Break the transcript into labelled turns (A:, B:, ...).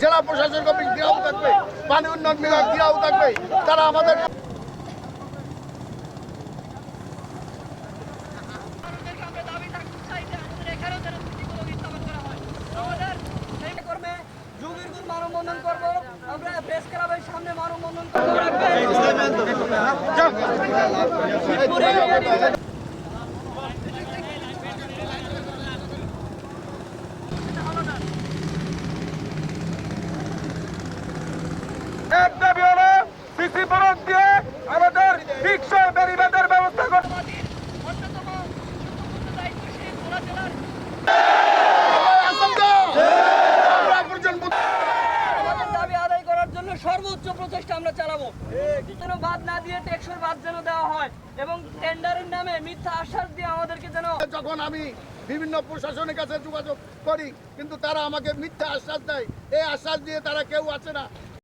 A: জেলা প্রশাসন কমিটি গিরাও থাকবে পানি উন্নয়ন বিভাগ গিরাও থাকবে তারা আমাদের
B: আমরা প্রেস ক্লাবের সামনে মানববন্ধন করে প্রচেষ্টা আমরা চালাবো। যেন বাদ না দিয়ে টেকসই বাদ যেন দেওয়া হয় এবং টেন্ডারের নামে মিথ্যা আশ্বাস দিয়ে আমাদেরকে যেন
A: যখন আমি বিভিন্ন প্রশাসনের কাছে যোগাযোগ করি, কিন্তু তারা আমাকে মিথ্যা আশ্বাস দেয়, এই আশ্বাস দিয়ে তারা কেউ আছে না।